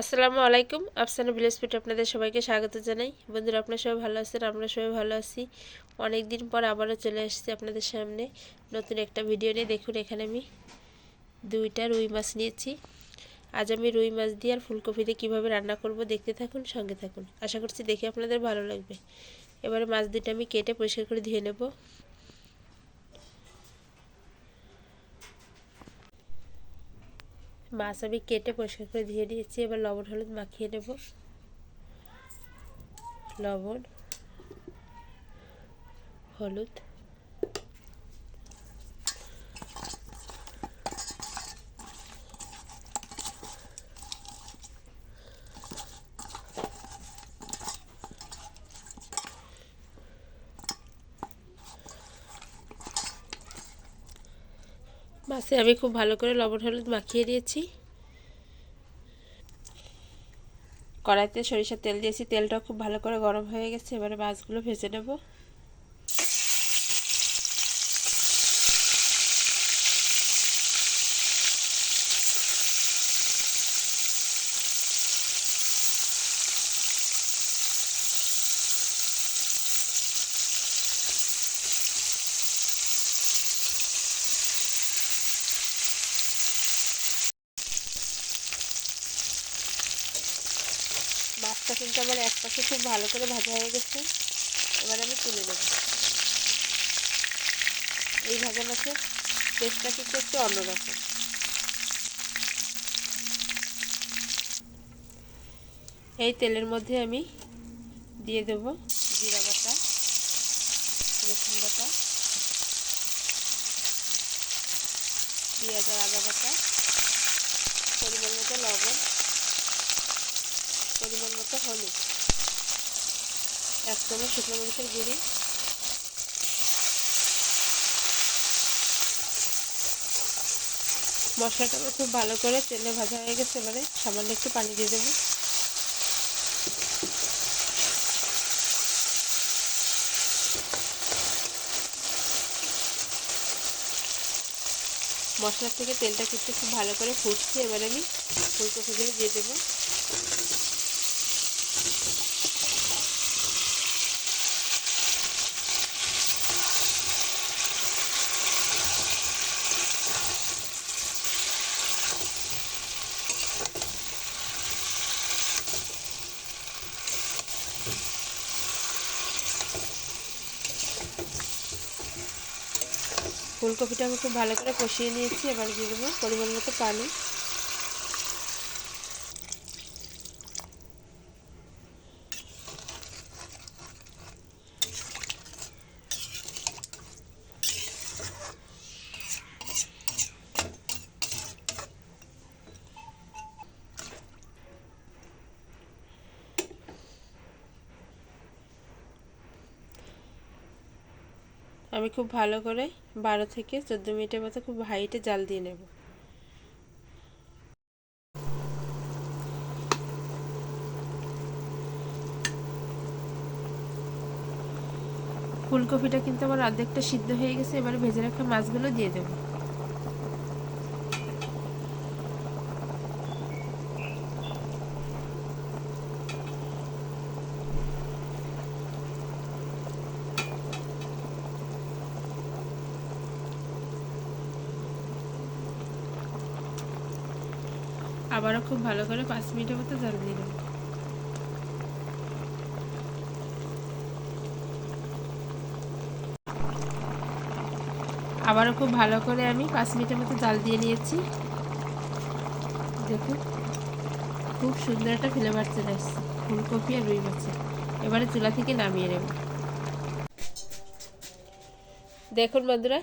আসসালামু আলাইকুম। Afsana village food আপনাদের সবাইকে স্বাগত জানাই। বন্ধুরা, আপনারা সবাই ভালো আছেন? আমরা সবাই ভালো আছি। অনেক দিন পর আবারও চলে এসেছি আপনাদের সামনে নতুন একটা ভিডিও নিয়ে। দেখুন, এখানে আমি দুইটা রুই মাছ নিয়েছি। আজ আমি রুই মাছ দিয়ে আর ফুলকপি দিয়ে কীভাবে রান্না করব দেখতে থাকুন, সঙ্গে থাকুন। আশা করছি দেখে আপনাদের ভালো লাগবে। এবারে মাছ দুটো আমি কেটে পরিষ্কার করে ধুয়ে নেব। মাছ আমি কেটে পরিষ্কার করে ধুয়ে নিয়েছি এবার লবণ হলুদ মাখিয়ে নেব। লবণ হলুদ। মাছে আমি খুব ভালো করে লবণ, হলুদ মাখিয়ে দিয়েছি। কড়াইতে সরিষার তেল দিয়েছি, তেলটাও খুব ভালো করে গরম হয়ে গেছে, এবারে মাছগুলো ভেজে নেব। মাছটা কিন্তু আমার এক পাশে খুব ভালো করে ভাজা হয়ে গেছে। এবার আমি তুলে নেব। এই ভাজা মাছের টেস্টটা কিন্তু একটু অন্যরকম। এই তেলের মধ্যে আমি দিয়ে দেব জিরা বাটা, রসুন বাটা, পেঁয়াজ আর আদা বাটা, পরিমাণ মতো লবণ। পরিমাণ মতো হলুদ। এক চামচ শুকনো মরিচের গুঁড়ি। মশলাটা আমার খুব ভালো করে তেলে ভাজা হয়ে গেছে, এবারে সামান্য একটু পানি দিয়ে দেবো। মশলার থেকে তেলটা কিন্তু খুব ভালো করে ফুটছে, এবারে আমি ফুলকপিগুলো দিয়ে দেবো। ফুলকপিটা আমি খুব ভালো করে কষিয়ে নিয়েছি এবার দিয়ে দেবো পরিমাণ মতো পানি। আমি খুব ভালো করে বারো থেকে চোদ্দ মিনিটের মতো খুব হাইটে জাল দিয়ে নেব। ফুলকপিটা কিন্তু আমার অর্ধেকটা সিদ্ধ হয়ে গেছে, এবারে ভেজে রাখা মাছগুলো দিয়ে দেবো। আবারও খুব ভালো করে পাঁচ মিনিটের মতো জল দেবো। আবারও খুব ভালো করে আমি পাঁচ মিনিটের মতো জাল দিয়ে নিয়েছি। দেখুন, খুব সুন্দর একটা ফ্লেভার চলে আসছে, ফুলকপি আর রুই মাছের এবারে চুলা থেকে নামিয়ে নেব। দেখুন বন্ধুরা,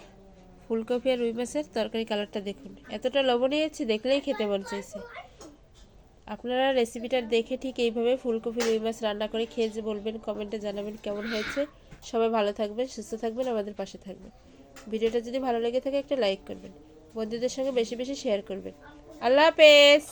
ফুলকপি আর রুই মাছের তরকারি কালারটা দেখুন। এতটা লবণ হয়েছে, দেখলেই খেতে মন চাইছে। আপনারা রেসিপিটা দেখে ঠিক এইভাবে ফুলকপি, রুই মাছ রান্না করে খেয়ে যে বলবেন কমেন্টে জানাবেন কেমন হয়েছে। সবাই ভালো থাকবেন, সুস্থ থাকবেন, আমাদের পাশে থাকবেন। ভিডিওটা যদি ভালো লেগে থাকে একটা লাইক করবেন, বন্ধুদের সঙ্গে বেশি বেশি শেয়ার করবেন। আল্লাহ হাফেজ!